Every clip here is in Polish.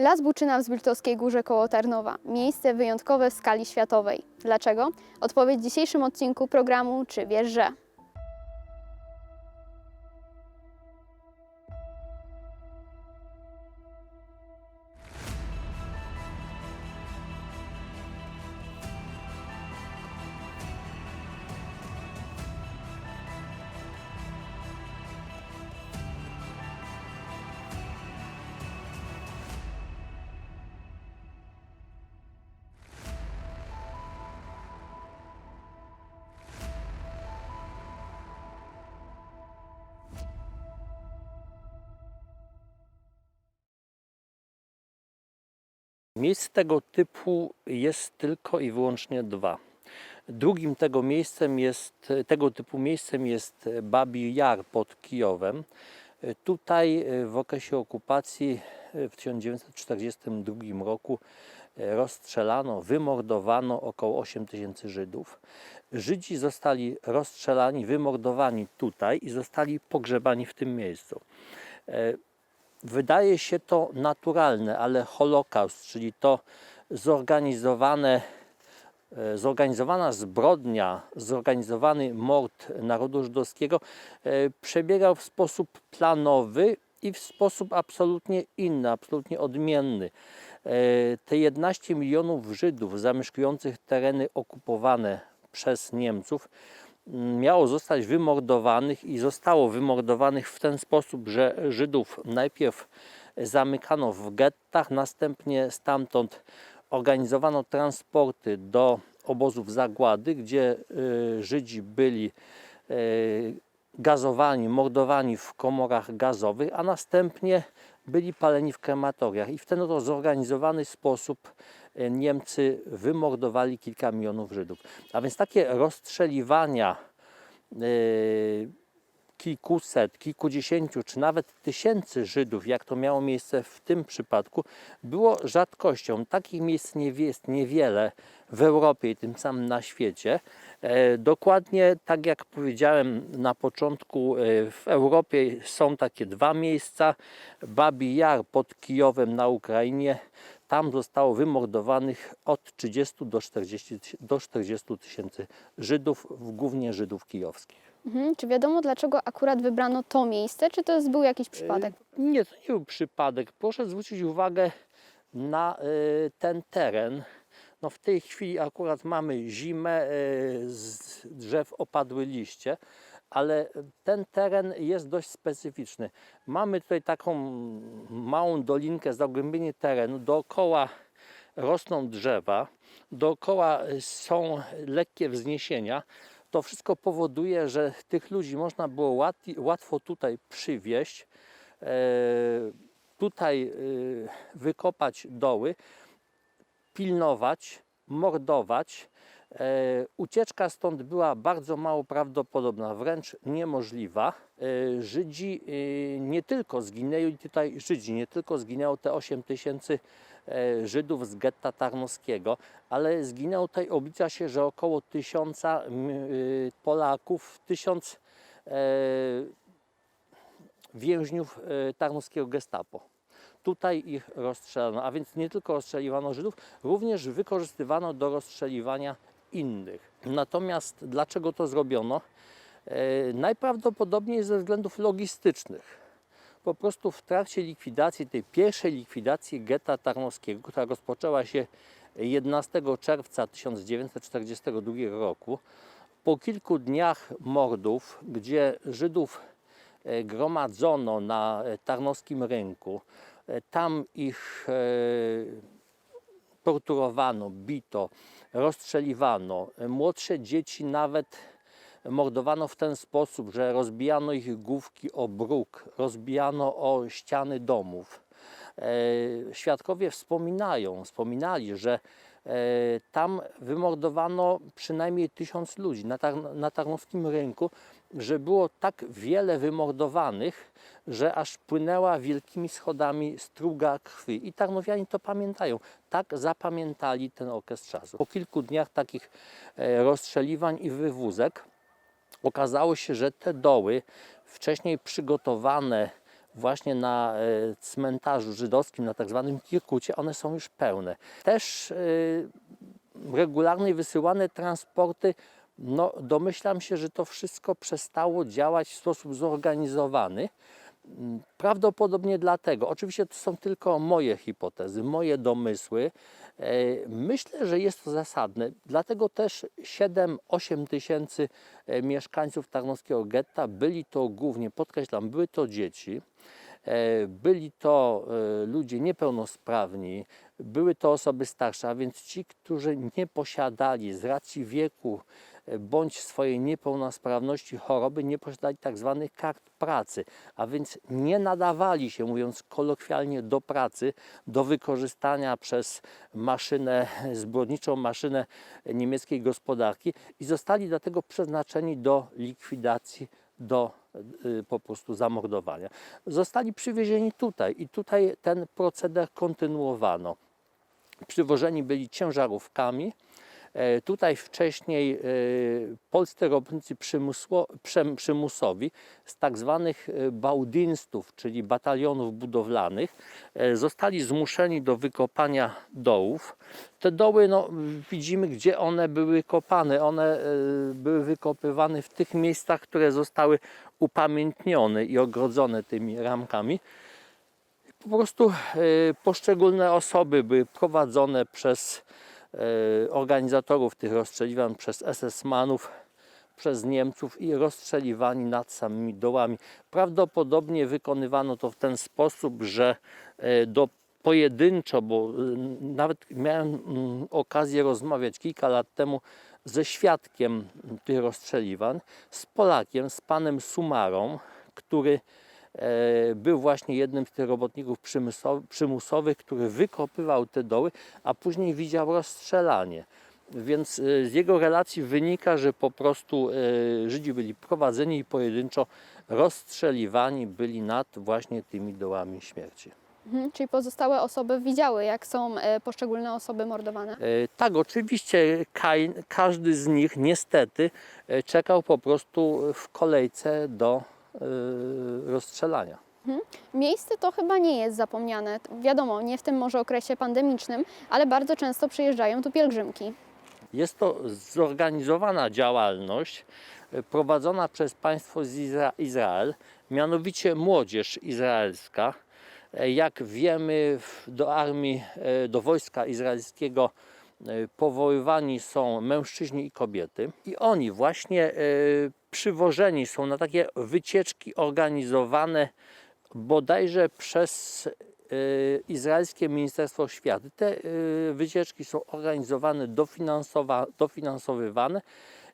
Las Buczyna w Zbyltowskiej Górze koło Tarnowa. Miejsce wyjątkowe w skali światowej. Dlaczego? Odpowiedź w dzisiejszym odcinku programu Czy wiesz, że? Miejsc tego typu jest tylko i wyłącznie dwa. Drugim tego miejscem jest, tego typu miejscem jest Babi Jar pod Kijowem. Tutaj w okresie okupacji w 1942 roku rozstrzelano, wymordowano około 8 tysięcy Żydów. Żydzi zostali rozstrzelani, wymordowani tutaj i zostali pogrzebani w tym miejscu. Wydaje się to naturalne, ale Holokaust, czyli to zorganizowane, e, zorganizowana zbrodnia, zorganizowany mord narodu żydowskiego e, przebiegał w sposób planowy i w sposób absolutnie inny, absolutnie odmienny. E, Te 11 milionów Żydów zamieszkujących tereny okupowane przez Niemców miało zostać wymordowanych i zostało wymordowanych w ten sposób, że Żydów najpierw zamykano w gettach, następnie stamtąd organizowano transporty do obozów zagłady, gdzie y, Żydzi byli y, gazowani, mordowani w komorach gazowych, a następnie byli paleni w krematoriach. I w ten oto zorganizowany sposób Niemcy wymordowali kilka milionów Żydów. A więc takie rozstrzeliwania e, kilkuset, kilkudziesięciu czy nawet tysięcy Żydów, jak to miało miejsce w tym przypadku, było rzadkością. Takich miejsc nie jest niewiele w Europie i tym samym na świecie. E, Dokładnie tak jak powiedziałem na początku, e, w Europie są takie dwa miejsca. Babi Jar pod Kijowem na Ukrainie. Tam zostało wymordowanych od 30 do 40 tyś- do 40 tysięcy Żydów, głównie Żydów kijowskich. Mhm. Czy wiadomo, dlaczego akurat wybrano to miejsce? Czy to jest, był jakiś przypadek? E, Nie, to nie był przypadek. Proszę zwrócić uwagę na e, ten teren. No w tej chwili akurat mamy zimę, e, z drzew opadły liście, ale ten teren jest dość specyficzny. Mamy tutaj taką małą dolinkę, zagłębienie terenu. Dookoła rosną drzewa, dookoła są lekkie wzniesienia. To wszystko powoduje, że tych ludzi można było łatwo tutaj przywieźć, e, tutaj e, wykopać doły, pilnować, mordować. E, Ucieczka stąd była bardzo mało prawdopodobna, wręcz niemożliwa. E, Żydzi e, nie tylko zginęli tutaj Żydzi, nie tylko zginęło te 8 tysięcy Żydów z getta tarnowskiego, ale zginęło tutaj, oblicza się, że około tysiąca Polaków, tysiąc więźniów tarnowskiego gestapo. Tutaj ich rozstrzelano, a więc nie tylko rozstrzeliwano Żydów, również wykorzystywano do rozstrzeliwania innych. Natomiast dlaczego to zrobiono? E, najprawdopodobniej ze względów logistycznych. Po prostu w trakcie likwidacji, tej pierwszej likwidacji getta tarnowskiego, która rozpoczęła się 11 czerwca 1942 roku, po kilku dniach mordów, gdzie Żydów e, gromadzono na e, tarnowskim rynku, tam ich torturowano, bito, rozstrzeliwano. Młodsze dzieci nawet mordowano w ten sposób, że rozbijano ich główki o bruk, rozbijano o ściany domów. E, Świadkowie wspominają, wspominali, że e, tam wymordowano przynajmniej tysiąc ludzi na, tar- na tarnowskim rynku, że było tak wiele wymordowanych, że aż płynęła wielkimi schodami struga krwi. I tarnowianie to pamiętają. Tak zapamiętali ten okres czasu. Po kilku dniach takich e, rozstrzeliwań i wywózek okazało się, że te doły, wcześniej przygotowane właśnie na e, cmentarzu żydowskim, na tak zwanym Kirkucie, one są już pełne. Też e, regularnie wysyłane transporty, no domyślam się, że to wszystko przestało działać w sposób zorganizowany. Mm, Prawdopodobnie dlatego, oczywiście to są tylko moje hipotezy, moje domysły. E, Myślę, że jest to zasadne, dlatego też 7-8 tysięcy e, mieszkańców Tarnowskiego Getta. Byli to głównie, podkreślam, były to dzieci, e, byli to ludzie niepełnosprawni, były to osoby starsze, a więc ci, którzy nie posiadali z racji wieku bądź swojej niepełnosprawności, choroby, nie posiadali tak zwanych kart pracy, a więc nie nadawali się, mówiąc kolokwialnie, do pracy, do wykorzystania przez maszynę, zbrodniczą maszynę niemieckiej gospodarki i zostali dlatego przeznaczeni do likwidacji, do y, po prostu zamordowania. Zostali przywiezieni tutaj i tutaj ten proceder kontynuowano. Przywożeni byli ciężarówkami. E, Tutaj wcześniej e, polscy robotnicy przymusowi z tak zwanych e, bałdynstów, czyli batalionów budowlanych, zostali zmuszeni do wykopania dołów. Te doły, no, widzimy, gdzie one były kopane. One były wykopywane w tych miejscach, które zostały upamiętnione i ogrodzone tymi ramkami. Po prostu poszczególne osoby były prowadzone przez organizatorów tych rozstrzeliwań, przez SS-manów, przez Niemców i rozstrzeliwani nad samymi dołami. Prawdopodobnie wykonywano to w ten sposób, że e, do pojedynczo, bo e, nawet miałem mm, okazję rozmawiać kilka lat temu ze świadkiem tych rozstrzeliwań, z Polakiem, z panem Sumarą, który e, był właśnie jednym z tych robotników przymusow- przymusowych, który wykopywał te doły, a później widział rozstrzelanie. Więc e, z jego relacji wynika, że po prostu e, Żydzi byli prowadzeni i pojedynczo rozstrzeliwani byli nad właśnie tymi dołami śmierci. Mhm. Czyli pozostałe osoby widziały, jak są e, poszczególne osoby mordowane. E, Tak, oczywiście każdy z nich niestety e, czekał po prostu w kolejce do e, rozstrzelania. Miejsce to chyba nie jest zapomniane. Wiadomo, nie w tym może okresie pandemicznym, ale bardzo często przyjeżdżają tu pielgrzymki. Jest to zorganizowana działalność e, prowadzona przez państwo z Izra- Izrael, mianowicie młodzież izraelska. E, Jak wiemy, do armii, e, do wojska izraelskiego e, powoływani są mężczyźni i kobiety, i oni właśnie przywożeni są na takie wycieczki organizowane bodajże przez e, izraelskie Ministerstwo Oświaty. Te e, wycieczki są organizowane, dofinansowywane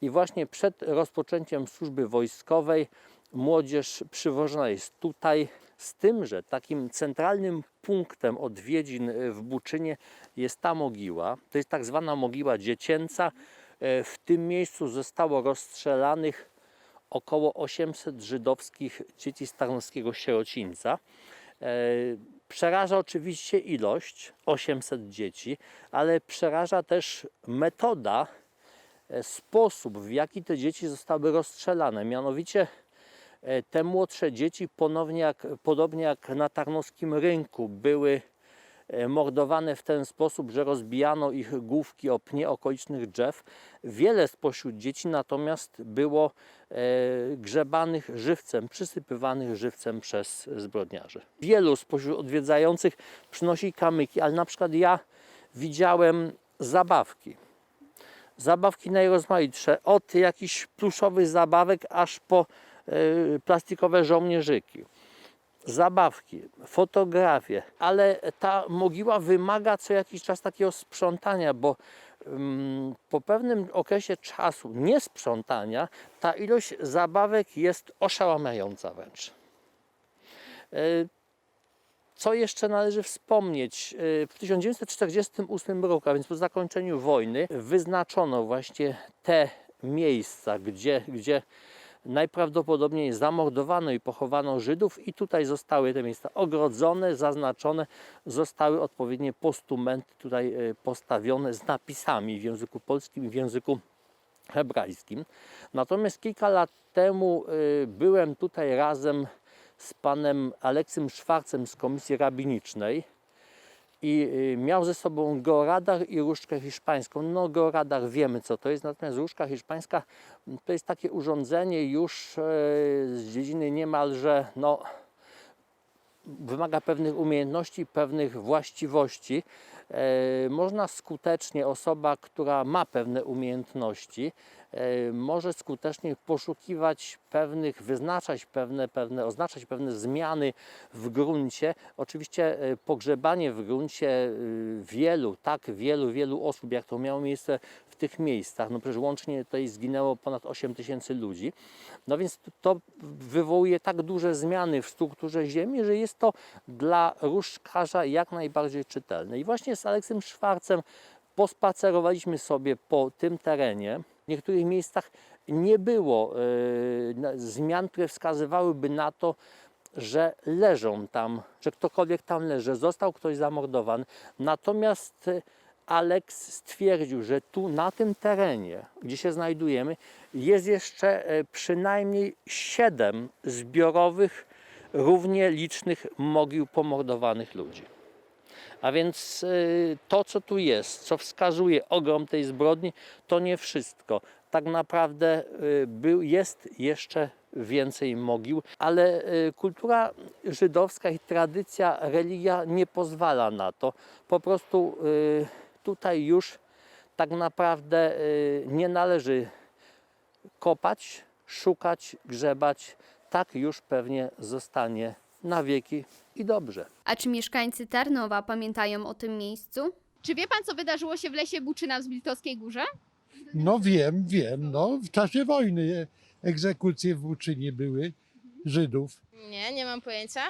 i właśnie przed rozpoczęciem służby wojskowej młodzież przywożona jest tutaj. Z tym, że takim centralnym punktem odwiedzin e, w Buczynie jest ta mogiła. To jest tak zwana mogiła dziecięca. W tym miejscu zostało rozstrzelanych około 800 żydowskich dzieci z Tarnowskiego Sierocińca. E, Przeraża oczywiście ilość 800 dzieci, ale przeraża też metoda, e, sposób w jaki te dzieci zostały rozstrzelane. Mianowicie e, te młodsze dzieci, ponownie jak, podobnie jak na Tarnowskim Rynku, były mordowane w ten sposób, że rozbijano ich główki o pnie okolicznych drzew. Wiele spośród dzieci natomiast było e, grzebanych żywcem, przysypywanych żywcem przez zbrodniarzy. Wielu spośród odwiedzających przynosi kamyki, ale na przykład ja widziałem zabawki. Zabawki najrozmaitsze, od jakichś pluszowych zabawek aż po e, plastikowe żołnierzyki zabawki, fotografie, ale ta mogiła wymaga co jakiś czas takiego sprzątania, bo ym, po pewnym okresie czasu niesprzątania ta ilość zabawek jest oszałamiająca wręcz. E, Co jeszcze należy wspomnieć? E, W 1948 roku, a więc po zakończeniu wojny, wyznaczono właśnie te miejsca, gdzie, gdzie najprawdopodobniej zamordowano i pochowano Żydów i tutaj zostały te miejsca ogrodzone, zaznaczone, zostały odpowiednie postumenty tutaj e, postawione z napisami w języku polskim i w języku hebrajskim. Natomiast kilka lat temu e, byłem tutaj razem z panem Aleksym Szwarcem z Komisji Rabinicznej i y, miał ze sobą georadar i różdżkę hiszpańską. No georadar wiemy co to jest, natomiast różdżka hiszpańska m, to jest takie urządzenie już e, z dziedziny niemalże no, wymaga pewnych umiejętności, pewnych właściwości. E, Można skutecznie, osoba, która ma pewne umiejętności, może skutecznie poszukiwać pewnych, wyznaczać pewne, pewne, oznaczać pewne zmiany w gruncie. Oczywiście e, pogrzebanie w gruncie y, wielu, tak wielu, wielu osób, jak to miało miejsce w tych miejscach, no przecież łącznie tutaj zginęło ponad 8 tysięcy ludzi, no więc to wywołuje tak duże zmiany w strukturze ziemi, że jest to dla różdżkarza jak najbardziej czytelne. I właśnie z Aleksem Szwarcem pospacerowaliśmy sobie po tym terenie. Niektórych miejscach nie było e, zmian, które wskazywałyby na to, że leżą tam, że ktokolwiek tam leży, został ktoś zamordowany. Natomiast e, Aleks stwierdził, że tu na tym terenie, gdzie się znajdujemy, jest jeszcze e, przynajmniej siedem zbiorowych, równie licznych mogił pomordowanych ludzi. A więc y, to, co tu jest, co wskazuje ogrom tej zbrodni, to nie wszystko. Tak naprawdę y, był, jest jeszcze więcej mogił, ale y, kultura żydowska i tradycja, religia nie pozwala na to. Po prostu tutaj już tak naprawdę nie należy kopać, szukać, grzebać. Tak już pewnie zostanie na wieki i dobrze. A czy mieszkańcy Tarnowa pamiętają o tym miejscu? Czy wie pan, co wydarzyło się w lesie Buczyna w Zbiltowskiej Górze? No wiem, wiem. No, w czasie wojny egzekucje w Łuczynie były Żydów. Nie, nie mam pojęcia.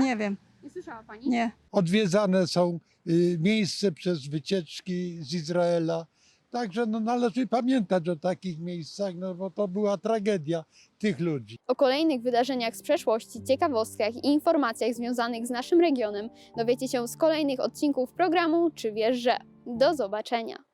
Nie wiem, Nie słyszała pani? nie. Odwiedzane są y, miejsce przez wycieczki z Izraela. Także no, należy pamiętać o takich miejscach, no bo to była tragedia tych ludzi. O kolejnych wydarzeniach z przeszłości, ciekawostkach i informacjach związanych z naszym regionem dowiecie się z kolejnych odcinków programu Czy wiesz, że? Do zobaczenia!